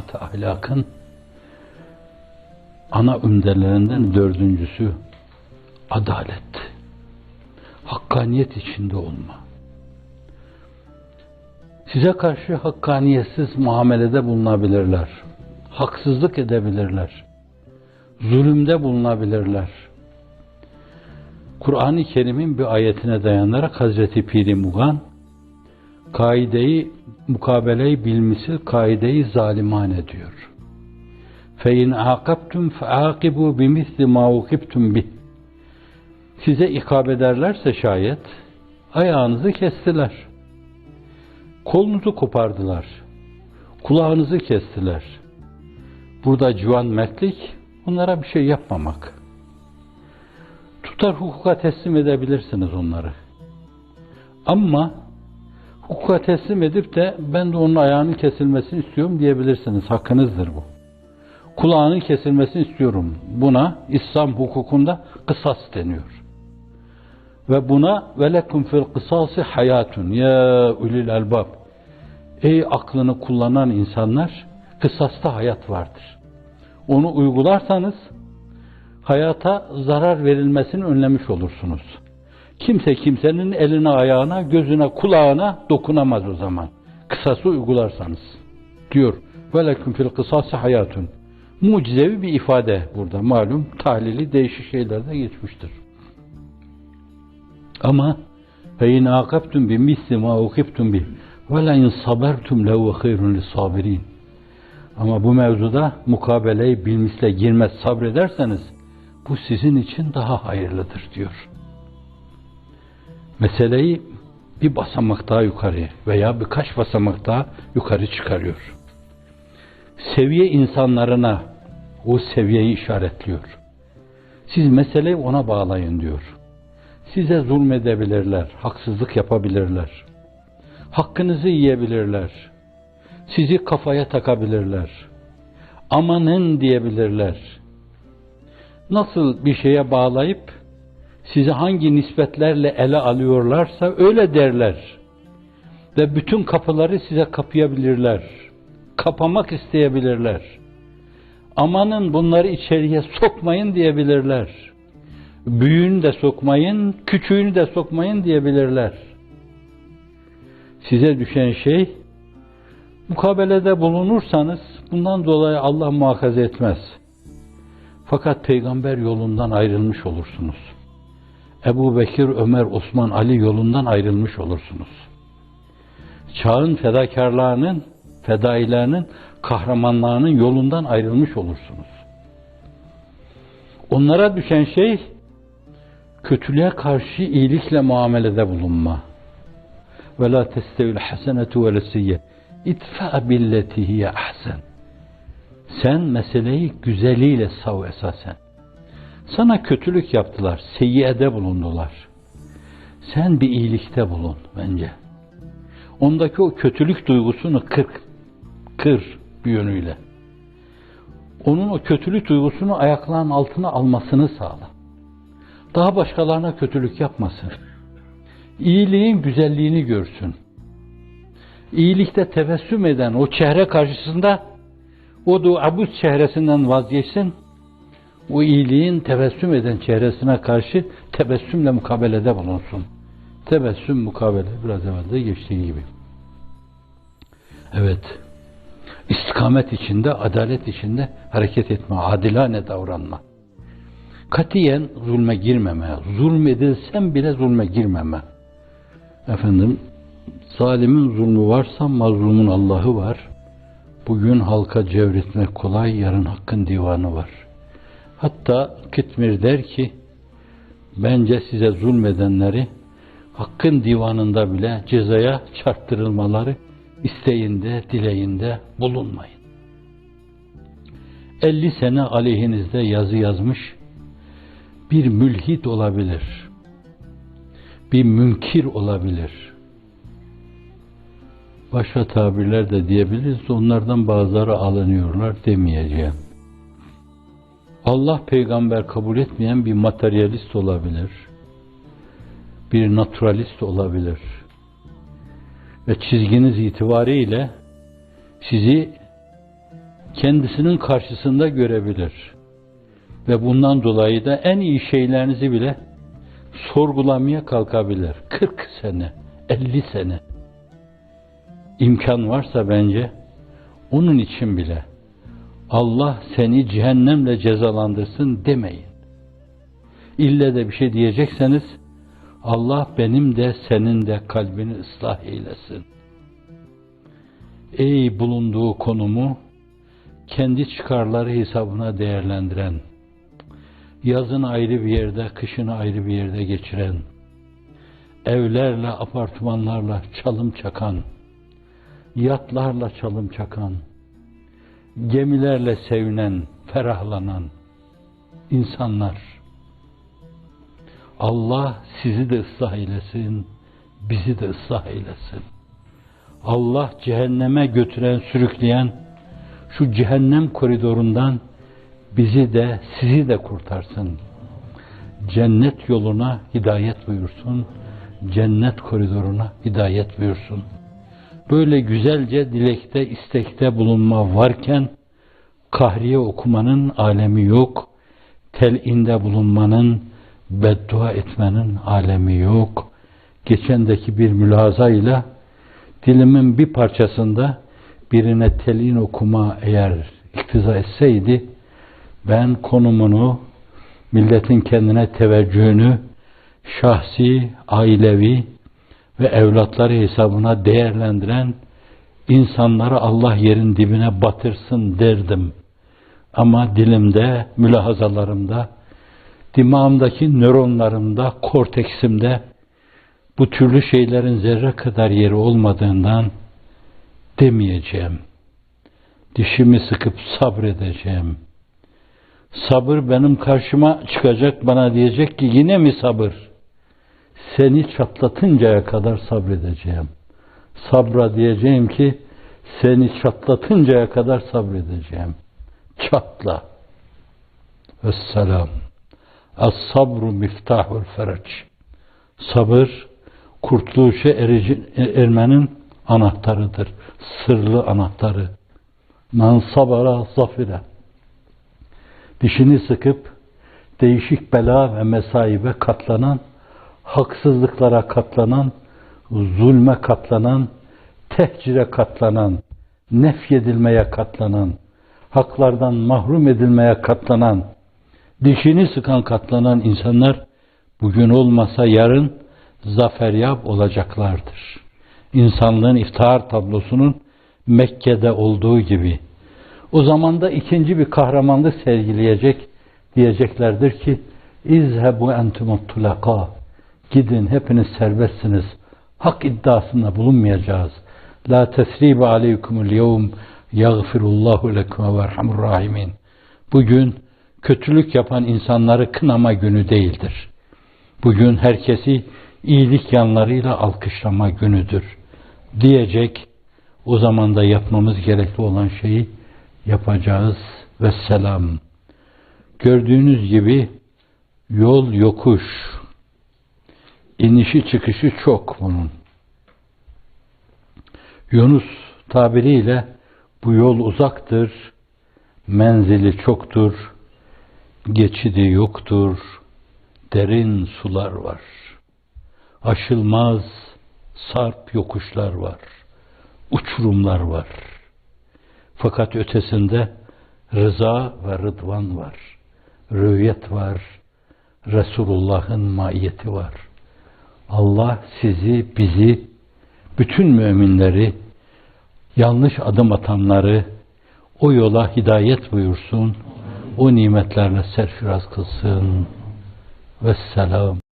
şeriat ahlakın ana ümdelerinden dördüncüsü adalet. Hakkaniyet içinde olma. Size karşı hakkaniyetsiz muamelede bulunabilirler. Haksızlık edebilirler. Zulümde bulunabilirler. Kur'an-ı Kerim'in bir ayetine dayanarak Hazreti Piri Mugan kaideyi mukabeleyi bilmisil kaideyi zalimane diyor. Fe in aqabtum faaqibu bimisli ma ukibtum bih. Size ikab ederlerse şayet ayağınızı kestiler. Kolunuzu kopardılar. Kulağınızı kestiler. Burada civan mertlik onlara bir şey yapmamak. Tutar hukuka teslim edebilirsiniz onları. Ama hukuka teslim edip de ben de onun ayağının kesilmesini istiyorum diyebilirsiniz. Hakkınızdır bu. Kulağının kesilmesini istiyorum. Buna İslam hukukunda kısas deniyor. Ve buna velekum fil kısası hayatun ya ulil elbab. Ey aklını kullanan insanlar kısasta hayat vardır. Onu uygularsanız hayata zarar verilmesini önlemiş olursunuz. Kimse kimsenin eline, ayağına, gözüne, kulağına dokunamaz o zaman. Kısası uygularsanız. Diyor. Velekum fil kısası hayatun. Mucizevi bir ifade burada. Malum tahlili değişik şeylerde geçmiştir. Ama misli ma ukibtum bi ve la in sabertum lehu hayrun lisabirin. Ama bu mevzuda mukabeleyi bilmisle girmez sabrederseniz bu sizin için daha hayırlıdır diyor. Meseleyi bir basamak daha yukarı veya birkaç basamak daha yukarı çıkarıyor. Seviye insanlarına o seviyeyi işaretliyor. Siz meseleyi ona bağlayın diyor. Size zulmedebilirler, haksızlık yapabilirler. Hakkınızı yiyebilirler. Sizi kafaya takabilirler. Amanın diyebilirler. Nasıl bir şeye bağlayıp sizi hangi nispetlerle ele alıyorlarsa öyle derler. Ve bütün kapıları size kapayabilirler. Kapamak isteyebilirler. Amanın bunları içeriye sokmayın diyebilirler. Büyüğünü de sokmayın, küçüğünü de sokmayın diyebilirler. Size düşen şey mukabelede bulunursanız bundan dolayı Allah muhakaza etmez. Fakat peygamber yolundan ayrılmış olursunuz. Ebu Bekir, Ömer, Osman, Ali yolundan ayrılmış olursunuz. Çağın fedakarlarının, fedailerinin, kahramanlarının yolundan ayrılmış olursunuz. Onlara düşen şey kötülüğe karşı iyilikle muamelede bulunma. Ve la testevil hasenetu ve lesiyye. İtfa billeti hiye ahsen. Sen meseleyi güzeliyle sav esasen. Sana kötülük yaptılar, seyyiyede bulundular. Sen bir iyilikte bulun bence. Ondaki o kötülük duygusunu kır, kır bir yönüyle. Onun o kötülük duygusunu ayaklarının altına almasını sağla. Daha başkalarına kötülük yapmasın. İyiliğin güzelliğini görsün. İyilikte tebessüm eden o çehre karşısında o da abuz çehresinden vazgeçsin. O iyiliğin tebessüm eden çehresine karşı tebessümle mukabelede bulunsun. Tebessüm mukabele biraz evvel de geçtiği gibi. Evet. İstikamet içinde, adalet içinde hareket etme, adilane davranma. Katiyen zulme girmeme, zulmedilsem bile zulme girmeme. Efendim, zalimin zulmü varsa mazlumun Allah'ı var. Bugün halka cevretmek kolay, yarın hakkın divanı var. Hatta Kitmir der ki, bence size zulmedenleri hakkın divanında bile cezaya çarptırılmaları isteğinde, dileğinde bulunmayın. 50 sene aleyhinizde yazı yazmış bir mülhit olabilir. Bir münkir olabilir. Başka tabirler de diyebiliriz. Onlardan bazıları alınıyorlar demeyeceğim. Allah peygamber kabul etmeyen bir materyalist olabilir. Bir naturalist olabilir ve çizginiz itibariyle sizi kendisinin karşısında görebilir. Ve bundan dolayı da en iyi şeylerinizi bile sorgulamaya kalkabilir. 40 sene, 50 sene. imkan varsa bence onun için bile Allah seni cehennemle cezalandırsın demeyin. İlle de bir şey diyecekseniz Allah benim de senin de kalbini ıslah eylesin. Ey bulunduğu konumu kendi çıkarları hesabına değerlendiren, yazın ayrı bir yerde, kışını ayrı bir yerde geçiren, evlerle, apartmanlarla çalım çakan, yatlarla çalım çakan, gemilerle sevinen, ferahlanan insanlar. Allah sizi de ıslah eylesin, bizi de ıslah eylesin. Allah cehenneme götüren, sürükleyen şu cehennem koridorundan bizi de sizi de kurtarsın. Cennet yoluna hidayet buyursun. Cennet koridoruna hidayet buyursun. Böyle güzelce dilekte, istekte bulunma varken kahriye okumanın alemi yok. Telinde bulunmanın, beddua etmenin alemi yok. Geçendeki bir mülazayla dilimin bir parçasında birine telin okuma eğer iktiza etseydi ben konumunu milletin kendine teveccühünü şahsi, ailevi ve evlatları hesabına değerlendiren insanları Allah yerin dibine batırsın derdim. Ama dilimde, mülahazalarımda, dimağımdaki nöronlarımda, korteksimde bu türlü şeylerin zerre kadar yeri olmadığından demeyeceğim. Dişimi sıkıp sabredeceğim. Sabır benim karşıma çıkacak bana diyecek ki yine mi sabır? Seni çatlatıncaya kadar sabredeceğim. Sabra diyeceğim ki seni çatlatıncaya kadar sabredeceğim. Çatla. Vesselam. Es-sabru miftahul fereç. Sabır kurtuluşa ermenin anahtarıdır. Sırlı anahtarı. Man sabara zafire. Dişini sıkıp değişik bela ve mesaibe katlanan, haksızlıklara katlanan, zulme katlanan, tehcire katlanan, nefyedilmeye katlanan, haklardan mahrum edilmeye katlanan, dişini sıkan katlanan insanlar bugün olmasa yarın zaferyap olacaklardır. İnsanlığın iftihar tablosunun Mekke'de olduğu gibi. O zaman da ikinci bir kahramanlık sergileyecek diyeceklerdir ki İzhebu entumut tulaka Gidin hepiniz serbestsiniz. Hak iddiasında bulunmayacağız. La tesribe aleykumul yevm yagfirullahu lekum ve erhamur rahimin. Bugün kötülük yapan insanları kınama günü değildir. Bugün herkesi iyilik yanlarıyla alkışlama günüdür. Diyecek o zaman da yapmamız gerekli olan şeyi yapacağız ve selam. Gördüğünüz gibi yol yokuş. İnişi çıkışı çok bunun. Yunus tabiriyle bu yol uzaktır, menzili çoktur, geçidi yoktur, derin sular var. Aşılmaz sarp yokuşlar var, uçurumlar var. Fakat ötesinde rıza ve rıdvan var, rüyet var, Resulullah'ın maiyeti var. Allah sizi, bizi, bütün müminleri, yanlış adım atanları o yola hidayet buyursun, o nimetlerle serfiraz kılsın. Vesselam.